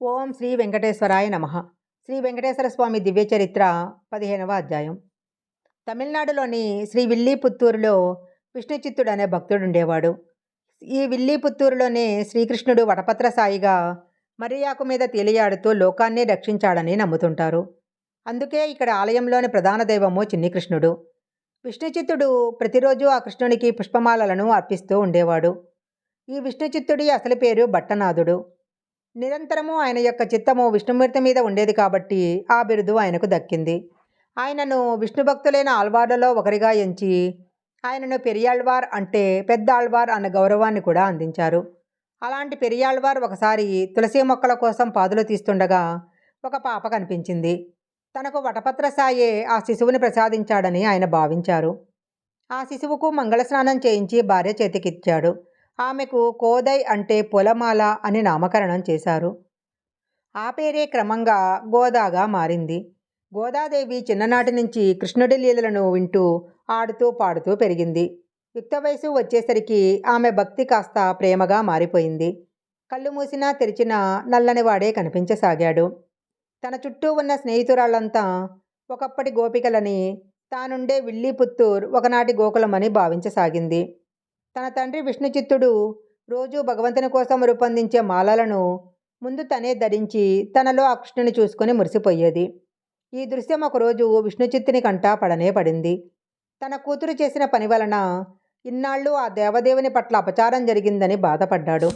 ఓం శ్రీ వెంకటేశ్వరాయ నమ. శ్రీ వెంకటేశ్వర స్వామి దివ్య చరిత్ర పదిహేనవ అధ్యాయం. తమిళనాడులోని శ్రీ విల్లీపుత్తూరులో విష్ణుచిత్తుడు అనే భక్తుడు ఉండేవాడు. ఈ విల్లీపుత్తూరులోనే శ్రీకృష్ణుడు వటపత్ర సాయిగా మరియాకు మీద తేలియాడుతూ లోకాన్ని రక్షించాడని నమ్ముతుంటారు. అందుకే ఇక్కడ ఆలయంలోని ప్రధాన దైవము చిన్ని కృష్ణుడు విష్ణుచిత్తుడు ప్రతిరోజు ఆ కృష్ణునికి పుష్పమాలలను అర్పిస్తూ ఉండేవాడు. ఈ విష్ణుచిత్తుడి అసలు పేరు భట్టనాథుడు నిరంతరము ఆయన యొక్క చిత్తము విష్ణుమూర్తి మీద ఉండేది కాబట్టి ఆ బిరుదు ఆయనకు దక్కింది. ఆయనను విష్ణు భక్తులైన ఆల్వార్లలో ఒకరిగా ఎంచి ఆయనను పెరియాళ్వార్ అంటే పెద్ద ఆళ్వార్ అన్న గౌరవాన్ని కూడా అందించారు. అలాంటి పెరియాళ్వార్ ఒకసారి తులసి మొక్కల కోసం పాదులు తీస్తుండగా ఒక పాప కనిపించింది. తనకు వటపత్ర సాయే ఆ శిశువుని ప్రసాదించాడని ఆయన భావించారు. ఆ శిశువుకు మంగళస్నానం చేయించి భార్య చేతికిచ్చాడు. ఆమెకు కోదై అంటే పొలమాల అని నామకరణం చేశారు. ఆ పేరే క్రమంగా గోదాగా మారింది. గోదాదేవి చిన్ననాటి నుంచి కృష్ణుడి లీలలను వింటూ ఆడుతూ పాడుతూ పెరిగింది. యుక్త వయసు వచ్చేసరికి ఆమె భక్తి కాస్త ప్రేమగా మారిపోయింది. కళ్ళు మూసినా తెరిచినా నల్లనివాడే కనిపించసాగాడు. తన చుట్టూ ఉన్న స్నేహితురాళ్ళంతా ఒకప్పటి గోపికలని తానుండే విల్లీపుత్తూర్ ఒకనాటి గోకులమని భావించసాగింది. తన తండ్రి విష్ణుచిత్తుడు రోజు భగవంతుని కోసం రూపొందించే మాలలను ముందు తనే ధరించి తనలో ఆ కృష్ణుని చూసుకుని మురిసిపోయేది. ఈ దృశ్యం ఒకరోజు విష్ణుచిత్తుని కంట పడనే పడింది. తన కూతురు చేసిన పని వలన ఇన్నాళ్ళు ఆ దేవదేవుని పట్ల అపచారం జరిగిందని బాధపడ్డాడు.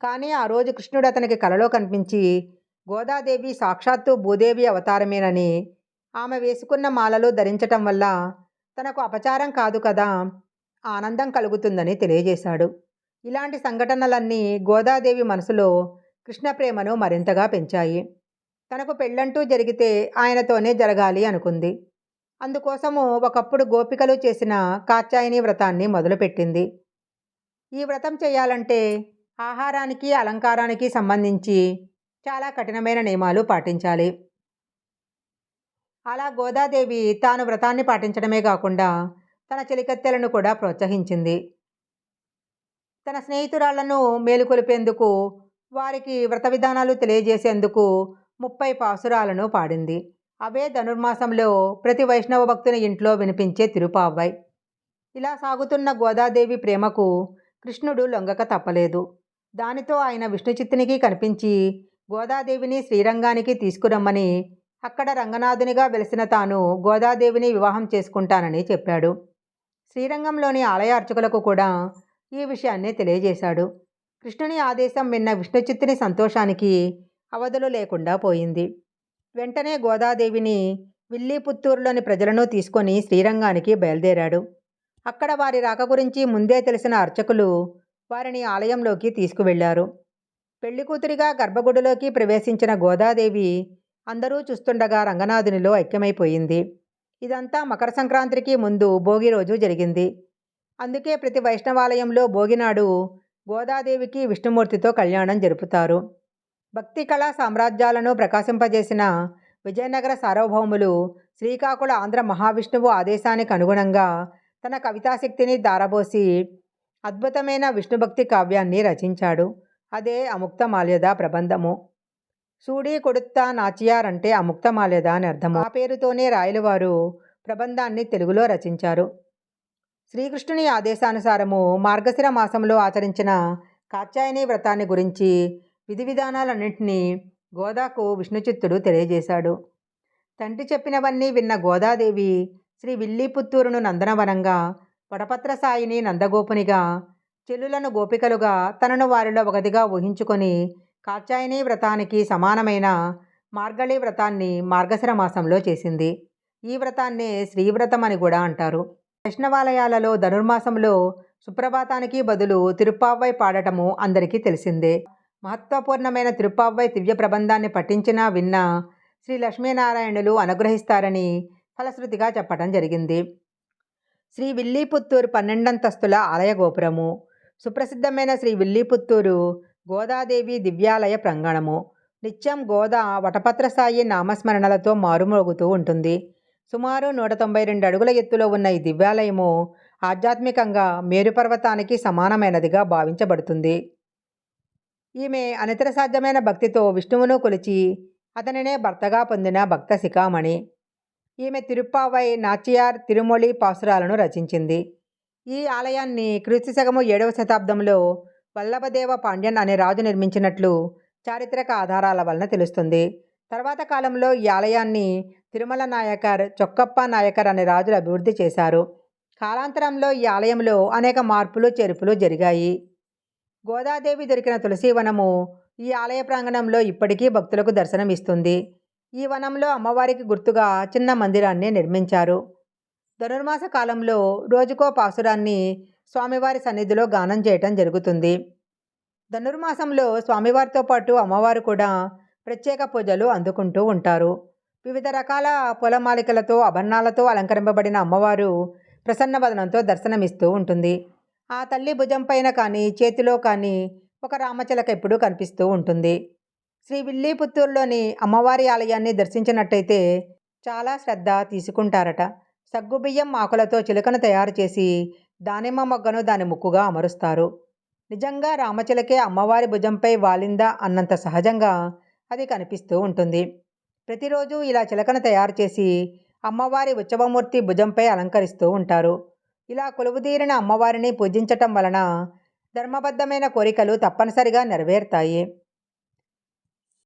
కానీ ఆ రోజు కృష్ణుడు అతనికి కలలో కనిపించి గోదాదేవి సాక్షాత్తు భూదేవి అవతారమేనని ఆమె వేసుకున్న మాలలు ధరించటం వల్ల తనకు అపచారం కాదు కదా ఆనందం కలుగుతుందని తెలియజేశాడు. ఇలాంటి సంఘటనలన్నీ గోదాదేవి మనసులో కృష్ణ ప్రేమను మరింతగా పెంచాయి. తనకు పెళ్ళంటూ జరిగితే ఆయనతోనే జరగాలి అనుకుంది. అందుకోసము ఒకప్పుడు గోపికలు చేసిన కాచాయిని వ్రతాన్ని మొదలుపెట్టింది. ఈ వ్రతం చేయాలంటే ఆహారానికి అలంకారానికి సంబంధించి చాలా కఠినమైన నియమాలు పాటించాలి. అలా గోదాదేవి తాను వ్రతాన్ని పాటించడమే కాకుండా తన చెలికత్తెలను కూడా ప్రోత్సహించింది. తన స్నేహితురాళ్ళను మేలుకొలిపేందుకు వారికి వ్రత విధానాలు తెలియజేసేందుకు ముప్పై పాసురాలను పాడింది. అవే ధనుర్మాసంలో ప్రతి వైష్ణవ భక్తుని ఇంట్లో వినిపించే తిరుపావ్వై ఇలా సాగుతున్న గోదాదేవి ప్రేమకు కృష్ణుడు లొంగక తప్పలేదు. దానితో ఆయన విష్ణుచిత్తునికి కనిపించి గోదాదేవిని శ్రీరంగానికి తీసుకురమ్మని అక్కడ రంగనాథునిగా వెలిసిన తాను గోదాదేవిని వివాహం చేసుకుంటానని చెప్పాడు. శ్రీరంగంలోని ఆలయ అర్చకులకు కూడా ఈ విషయాన్ని తెలియజేశాడు. కృష్ణుని ఆదేశం విన్న విష్ణుచిత్తుని సంతోషానికి అవధులు లేకుండా పోయింది. వెంటనే గోదాదేవిని విల్లిపుత్తూరులోని ప్రజలను తీసుకొని శ్రీరంగానికి బయలుదేరాడు. అక్కడ వారి రాక గురించి ముందే తెలిసిన అర్చకులు వారిని ఆలయంలోకి తీసుకువెళ్ళారు. పెళ్ళికూతురిగా గర్భగుడిలోకి ప్రవేశించిన గోదాదేవి అందరూ చూస్తుండగా రంగనాథునిలో ఐక్యమైపోయింది. ఇదంతా మకర సంక్రాంతికి ముందు భోగి రోజు జరిగింది. అందుకే ప్రతి వైష్ణవాలయంలో భోగినాడు గోదాదేవికి విష్ణుమూర్తితో కళ్యాణం జరుపుతారు. భక్తి కళా సామ్రాజ్యాలను ప్రకాశింపజేసిన విజయనగర సార్వభౌములు శ్రీకాకుళ ఆంధ్ర మహావిష్ణువు ఆదేశానికి అనుగుణంగా తన కవితాశక్తిని దారబోసి అద్భుతమైన విష్ణుభక్తి కావ్యాన్ని రచించాడు. అదే అముక్త మాల్యద ప్రబంధము. సూడి కొడుత్తా నాచియార్ అంటే అముక్తమాలేదా అని అర్థము ఆ పేరుతోనే రాయలవారు ప్రబంధాన్ని తెలుగులో రచించారు. శ్రీకృష్ణుని ఆదేశానుసారము మార్గశిర మాసంలో ఆచరించిన కాత్యాయని వ్రతాన్ని గురించి విధి విధానాలన్నింటినీ గోదాకు విష్ణుచిత్తుడు తెలియజేశాడు. తండ్రి చెప్పినవన్నీ విన్న గోదాదేవి శ్రీ విల్లిపుత్తూరును నందనవనంగా వడపత్ర సాయిని నందగోపునిగా చెల్లులను గోపికలుగా తనను వారిలో ఒకదిగా ఊహించుకొని కాచాయని వ్రతానికి సమానమైన మార్గళి వ్రతాన్ని మార్గశిర మాసంలో చేసింది. ఈ వ్రతాన్నే శ్రీవ్రతం అని కూడా అంటారు. వైష్ణవాలయాలలో ధనుర్మాసంలో సుప్రభాతానికి బదులు తిరుప్పావై పాడటము అందరికీ తెలిసిందే. మహత్వపూర్ణమైన తిరుప్పావై దివ్య ప్రబంధాన్ని పఠించినా విన్నా శ్రీ లక్ష్మీనారాయణులు అనుగ్రహిస్తారని ఫలశ్రుతిగా చెప్పడం జరిగింది. శ్రీ విల్లీపుత్తూరు పన్నెండంతస్తుల ఆలయ గోపురము. సుప్రసిద్ధమైన శ్రీ విల్లీపుత్తూరు గోదాదేవి దివ్యాలయ ప్రాంగణము. నిత్యం గోదా వటపత్రసాయి నామస్మరణలతో మారుమోగుతూ ఉంటుంది. సుమారు నూట తొంభై రెండు అడుగుల ఎత్తులో ఉన్న ఈ దివ్యాలయము ఆధ్యాత్మికంగా మేరుపర్వతానికి సమానమైనదిగా భావించబడుతుంది. ఈమె అనితర సాధ్యమైన భక్తితో విష్ణువును కొలిచి అతనినే భర్తగా పొందిన భక్త శిఖామణి. ఈమె తిరుప్పావై నాచియార్ తిరుమొళి పాసురాలను రచించింది. ఈ ఆలయాన్ని క్రీస్తు శకము ఏడవ శతాబ్దంలో వల్లభదేవ పాండ్యన్ అనే రాజు నిర్మించినట్లు చారిత్రక ఆధారాల వలన తెలుస్తుంది. తర్వాత కాలంలో ఈ ఆలయాన్ని తిరుమల నాయకర్ చొక్కప్ప నాయకర్ అనే రాజులు అభివృద్ధి చేశారు. కాలాంతరంలో ఈ ఆలయంలో అనేక మార్పులు చేర్పులు జరిగాయి. గోదాదేవి దొరికిన తులసీవనము ఈ ఆలయ ప్రాంగణంలో ఇప్పటికీ భక్తులకు దర్శనమిస్తుంది ఈ వనంలో అమ్మవారికి గుర్తుగా చిన్న మందిరాన్ని నిర్మించారు. ధనుర్మాస కాలంలో రోజుకో పాసురాన్ని స్వామివారి సన్నిధిలో గానం చేయటం జరుగుతుంది. ధనుర్మాసంలో స్వామివారితో పాటు అమ్మవారు కూడా ప్రత్యేక పూజలు అందుకుంటూ ఉంటారు. వివిధ రకాల పూలమాలికలతో అభరణాలతో అలంకరింపబడిన అమ్మవారు ప్రసన్నవదనంతో దర్శనమిస్తూ ఉంటుంది. ఆ తల్లి భుజం పైన కానీ చేతిలో కానీ ఒక రామచిలక ఎప్పుడూ కనిపిస్తూ ఉంటుంది. శ్రీ విల్లీపుత్తూరులోని అమ్మవారి ఆలయాన్ని దర్శించినట్టయితే చాలా శ్రద్ధ తీసుకుంటారట. సగ్గుబియ్యం ఆకులతో చిలుకను తయారు చేసి దానిమ్మ మొగ్గను దాని ముక్కుగా అమరుస్తారు. నిజంగా రామచిలకే అమ్మవారి భుజంపై వాలిందా అన్నంత సహజంగా అది కనిపిస్తూ ఉంటుంది. ప్రతిరోజు ఇలా చిలకను తయారు చేసి అమ్మవారి ఉత్సవమూర్తి భుజంపై అలంకరిస్తూ ఉంటారు. ఇలా కొలువుదీరిన అమ్మవారిని పూజించటం వలన ధర్మబద్ధమైన కోరికలు తప్పనిసరిగా నెరవేరుతాయి.